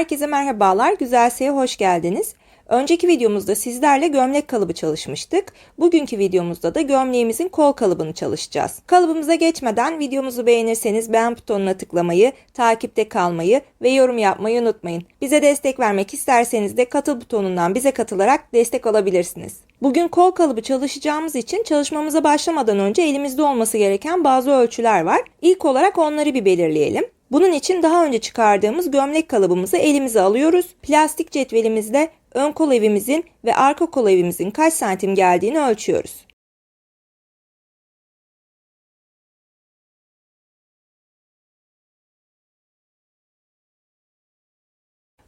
Herkese merhabalar, Güzel hoş geldiniz. Önceki videomuzda sizlerle gömlek kalıbı çalışmıştık. Bugünkü videomuzda da gömleğimizin kol kalıbını çalışacağız. Kalıbımıza geçmeden videomuzu beğenirseniz beğen butonuna tıklamayı, takipte kalmayı ve yorum yapmayı unutmayın. Bize destek vermek isterseniz de katıl butonundan bize katılarak destek alabilirsiniz. Bugün kol kalıbı çalışacağımız için çalışmamıza başlamadan önce elimizde olması gereken bazı ölçüler var. İlk olarak onları bir belirleyelim. Bunun için daha önce çıkardığımız gömlek kalıbımızı elimize alıyoruz. Plastik cetvelimizle ön kol evimizin ve arka kol evimizin kaç santim geldiğini ölçüyoruz.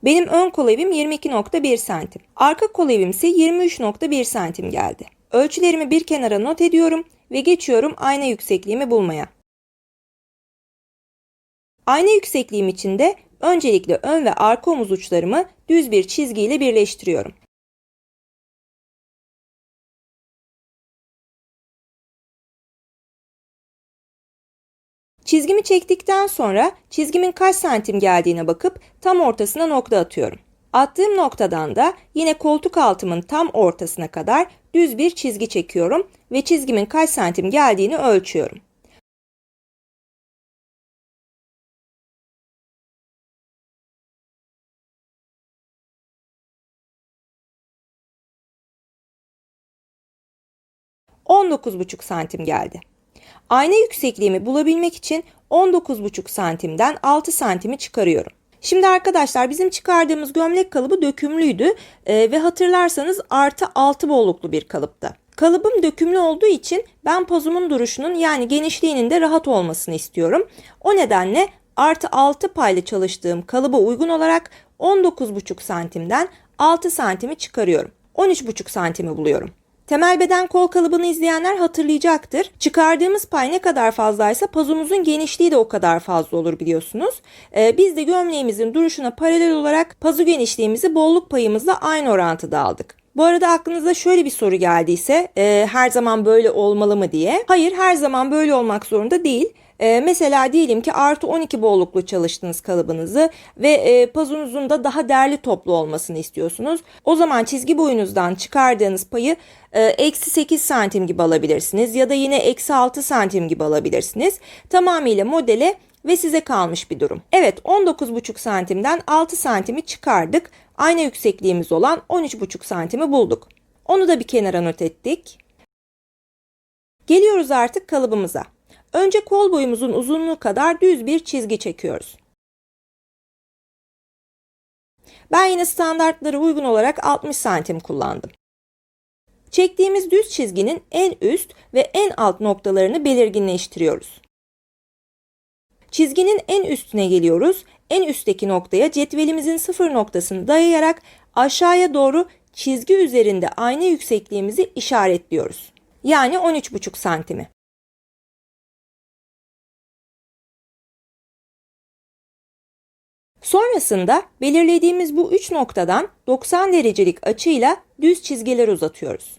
Benim ön kol evim 22.1 santim. Arka kol evim ise 23.1 santim geldi. Ölçülerimi bir kenara not ediyorum ve geçiyorum ayna yüksekliğimi bulmaya. Ayna yüksekliğim için de öncelikle ön ve arka omuz uçlarımı düz bir çizgiyle birleştiriyorum. Çizgimi çektikten sonra çizgimin kaç santim geldiğine bakıp tam ortasına nokta atıyorum. Attığım noktadan da yine koltuk altımın tam ortasına kadar düz bir çizgi çekiyorum ve çizgimin kaç santim geldiğini ölçüyorum. ...19,5 santim geldi. Ayna yüksekliğimi bulabilmek için 19,5 santimden 6 santimi çıkarıyorum. Şimdi arkadaşlar bizim çıkardığımız gömlek kalıbı dökümlüydü e, ve hatırlarsanız artı 6 bolluklu bir kalıptı. Kalıbım dökümlü olduğu için ben pozumun duruşunun yani genişliğinin de rahat olmasını istiyorum. O nedenle artı 6 payla çalıştığım kalıba uygun olarak 19,5 santimden 6 santimi çıkarıyorum. 13,5 santimi buluyorum. Temel beden kol kalıbını izleyenler hatırlayacaktır. Çıkardığımız pay ne kadar fazlaysa pazumuzun genişliği de o kadar fazla olur biliyorsunuz. Ee, biz de gömleğimizin duruşuna paralel olarak pazu genişliğimizi bolluk payımızla aynı orantıda aldık. Bu arada aklınıza şöyle bir soru geldiyse e, her zaman böyle olmalı mı diye. Hayır her zaman böyle olmak zorunda değil. E, mesela diyelim ki artı 12 bolluklu çalıştınız kalıbınızı ve e, pazunuzun da daha değerli toplu olmasını istiyorsunuz. O zaman çizgi boyunuzdan çıkardığınız payı e, eksi 8 santim gibi alabilirsiniz ya da yine eksi 6 santim gibi alabilirsiniz. Tamamıyla modele ve size kalmış bir durum. Evet 19,5 santimden 6 santimi çıkardık. Ayna yüksekliğimiz olan 13,5 santimi bulduk. Onu da bir kenara not ettik. Geliyoruz artık kalıbımıza. Önce kol boyumuzun uzunluğu kadar düz bir çizgi çekiyoruz. Ben yine standartlara uygun olarak 60 santim kullandım. Çektiğimiz düz çizginin en üst ve en alt noktalarını belirginleştiriyoruz. Çizginin en üstüne geliyoruz. En üstteki noktaya cetvelimizin sıfır noktasını dayayarak aşağıya doğru çizgi üzerinde ayna yüksekliğimizi işaretliyoruz. Yani 13,5 santimi. Sonrasında belirlediğimiz bu üç noktadan 90 derecelik açıyla düz çizgiler uzatıyoruz.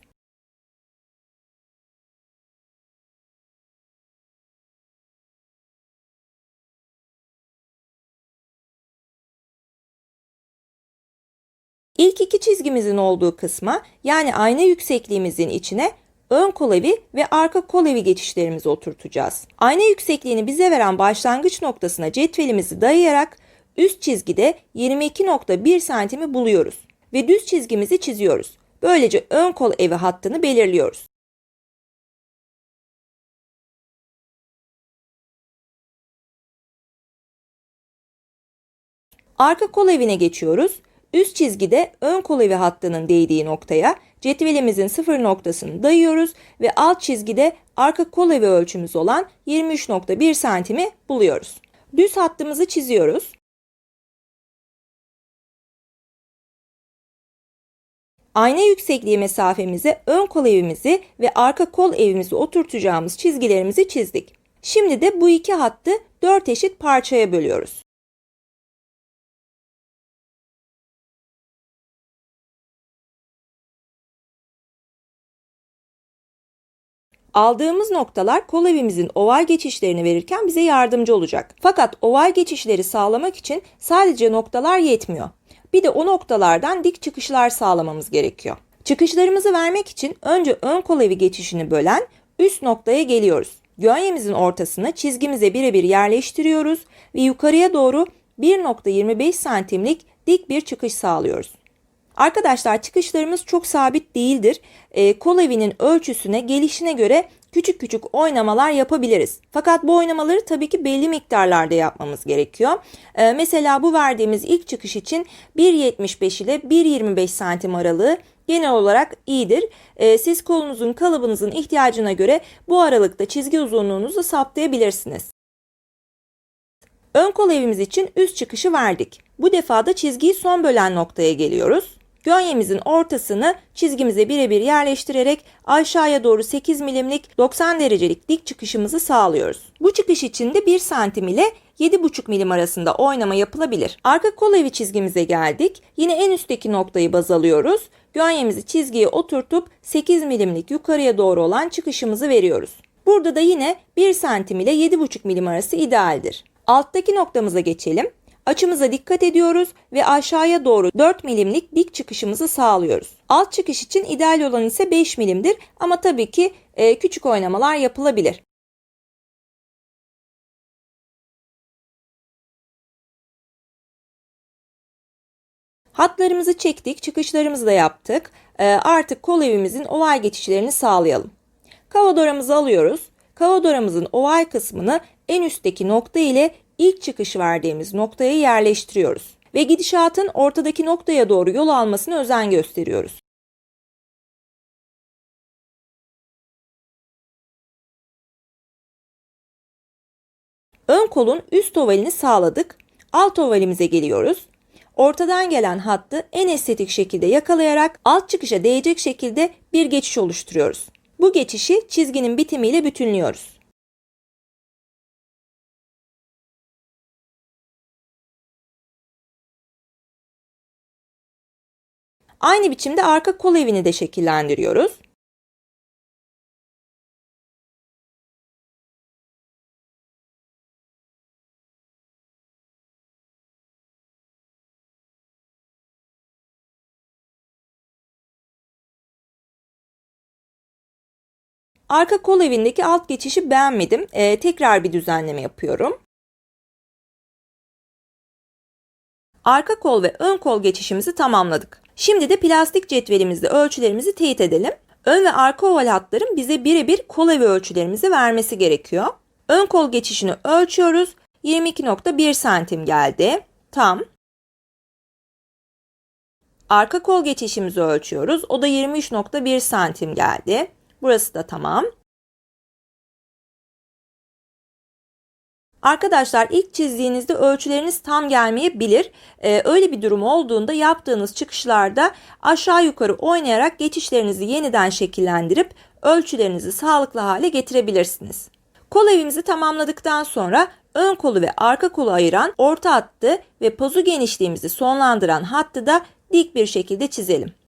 İlk iki çizgimizin olduğu kısma yani ayna yüksekliğimizin içine ön kol evi ve arka kol evi geçişlerimizi oturtacağız. Ayna yüksekliğini bize veren başlangıç noktasına cetvelimizi dayayarak üst çizgide 22.1 santimi buluyoruz ve düz çizgimizi çiziyoruz. Böylece ön kol evi hattını belirliyoruz. Arka kol evine geçiyoruz. Üst çizgide ön kol evi hattının değdiği noktaya cetvelimizin sıfır noktasını dayıyoruz ve alt çizgide arka kol evi ölçümüz olan 23.1 santimi buluyoruz. Düz hattımızı çiziyoruz. Ayna yüksekliği mesafemize ön kol evimizi ve arka kol evimizi oturtacağımız çizgilerimizi çizdik. Şimdi de bu iki hattı dört eşit parçaya bölüyoruz. Aldığımız noktalar kol evimizin oval geçişlerini verirken bize yardımcı olacak. Fakat oval geçişleri sağlamak için sadece noktalar yetmiyor. Bir de o noktalardan dik çıkışlar sağlamamız gerekiyor. Çıkışlarımızı vermek için önce ön kol evi geçişini bölen üst noktaya geliyoruz. Gönyemizin ortasını çizgimize birebir yerleştiriyoruz ve yukarıya doğru 1.25 santimlik dik bir çıkış sağlıyoruz. Arkadaşlar çıkışlarımız çok sabit değildir. E, kol evinin ölçüsüne, gelişine göre küçük küçük oynamalar yapabiliriz. Fakat bu oynamaları tabii ki belli miktarlarda yapmamız gerekiyor. E, mesela bu verdiğimiz ilk çıkış için 1.75 ile 1.25 santim aralığı genel olarak iyidir. E, siz kolunuzun kalıbınızın ihtiyacına göre bu aralıkta çizgi uzunluğunuzu saptayabilirsiniz. Ön kol evimiz için üst çıkışı verdik. Bu defa da çizgiyi son bölen noktaya geliyoruz. Gönyemizin ortasını çizgimize birebir yerleştirerek aşağıya doğru 8 milimlik 90 derecelik dik çıkışımızı sağlıyoruz. Bu çıkış için de 1 santim ile 7,5 milim arasında oynama yapılabilir. Arka kol evi çizgimize geldik. Yine en üstteki noktayı baz alıyoruz. Gönyemizi çizgiye oturtup 8 milimlik yukarıya doğru olan çıkışımızı veriyoruz. Burada da yine 1 santim ile 7,5 milim arası idealdir. Alttaki noktamıza geçelim. Açımıza dikkat ediyoruz ve aşağıya doğru 4 milimlik dik çıkışımızı sağlıyoruz. Alt çıkış için ideal olan ise 5 milimdir ama tabii ki e, küçük oynamalar yapılabilir. Hatlarımızı çektik, çıkışlarımızı da yaptık. E, artık kol evimizin oval geçişlerini sağlayalım. Kavadoramızı alıyoruz. Kavadoramızın oval kısmını en üstteki nokta ile ilk çıkış verdiğimiz noktaya yerleştiriyoruz ve gidişatın ortadaki noktaya doğru yol almasına özen gösteriyoruz. Ön kolun üst ovalini sağladık. Alt ovalimize geliyoruz. Ortadan gelen hattı en estetik şekilde yakalayarak alt çıkışa değecek şekilde bir geçiş oluşturuyoruz. Bu geçişi çizginin bitimiyle bütünlüyoruz. Aynı biçimde arka kol evini de şekillendiriyoruz. Arka kol evindeki alt geçişi beğenmedim. Ee, tekrar bir düzenleme yapıyorum. Arka kol ve ön kol geçişimizi tamamladık. Şimdi de plastik cetvelimizde ölçülerimizi teyit edelim. Ön ve arka oval hatların bize birebir kol evi ölçülerimizi vermesi gerekiyor. Ön kol geçişini ölçüyoruz. 22.1 santim geldi. Tam. Arka kol geçişimizi ölçüyoruz. O da 23.1 santim geldi. Burası da tamam. Arkadaşlar ilk çizdiğinizde ölçüleriniz tam gelmeyebilir. Ee, öyle bir durum olduğunda yaptığınız çıkışlarda aşağı yukarı oynayarak geçişlerinizi yeniden şekillendirip ölçülerinizi sağlıklı hale getirebilirsiniz. Kol evimizi tamamladıktan sonra ön kolu ve arka kolu ayıran orta hattı ve pozu genişliğimizi sonlandıran hattı da dik bir şekilde çizelim.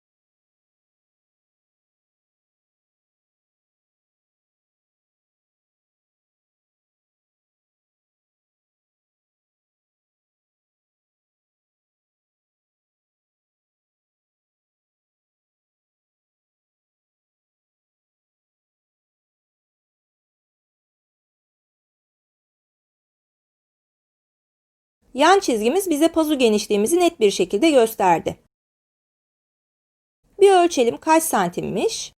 Yan çizgimiz bize pazu genişliğimizi net bir şekilde gösterdi. Bir ölçelim kaç santimmiş?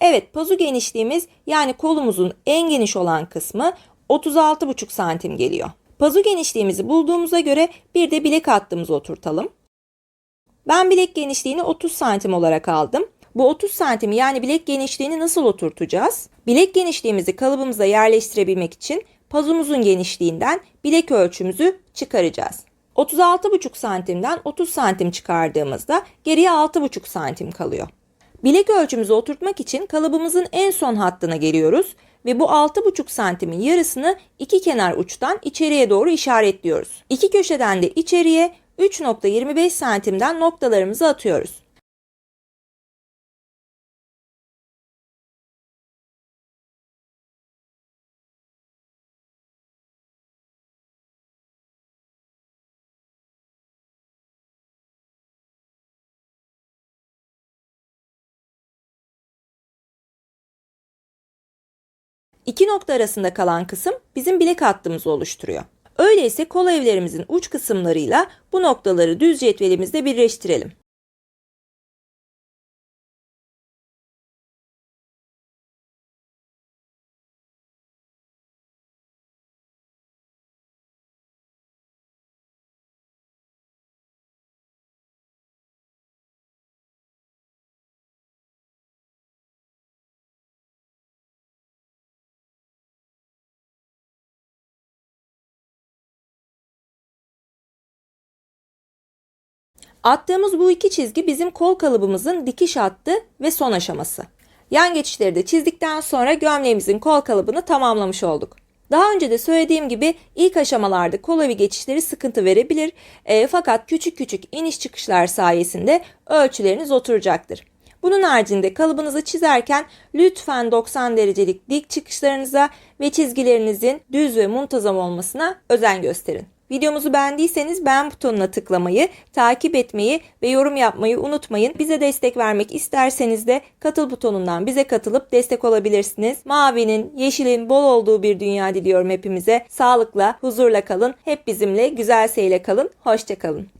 Evet pazu genişliğimiz yani kolumuzun en geniş olan kısmı 36,5 santim geliyor. Pazu genişliğimizi bulduğumuza göre bir de bilek hattımızı oturtalım. Ben bilek genişliğini 30 santim olarak aldım. Bu 30 santim yani bilek genişliğini nasıl oturtacağız? Bilek genişliğimizi kalıbımıza yerleştirebilmek için pazumuzun genişliğinden bilek ölçümüzü çıkaracağız. 36,5 santimden 30 santim çıkardığımızda geriye 6,5 santim kalıyor. Bilek ölçümüzü oturtmak için kalıbımızın en son hattına geliyoruz ve bu 6,5 santimin yarısını iki kenar uçtan içeriye doğru işaretliyoruz. İki köşeden de içeriye 3.25 santimden noktalarımızı atıyoruz. İki nokta arasında kalan kısım bizim bilek hattımızı oluşturuyor. Öyleyse kol evlerimizin uç kısımlarıyla bu noktaları düz cetvelimizde birleştirelim. Attığımız bu iki çizgi bizim kol kalıbımızın dikiş hattı ve son aşaması. Yan geçişleri de çizdikten sonra gömleğimizin kol kalıbını tamamlamış olduk. Daha önce de söylediğim gibi ilk aşamalarda kol evi geçişleri sıkıntı verebilir e, fakat küçük küçük iniş çıkışlar sayesinde ölçüleriniz oturacaktır. Bunun haricinde kalıbınızı çizerken lütfen 90 derecelik dik çıkışlarınıza ve çizgilerinizin düz ve muntazam olmasına özen gösterin. Videomuzu beğendiyseniz beğen butonuna tıklamayı, takip etmeyi ve yorum yapmayı unutmayın. Bize destek vermek isterseniz de katıl butonundan bize katılıp destek olabilirsiniz. Mavinin, yeşilin bol olduğu bir dünya diliyorum hepimize. Sağlıkla, huzurla kalın. Hep bizimle, güzel seyle kalın. Hoşçakalın.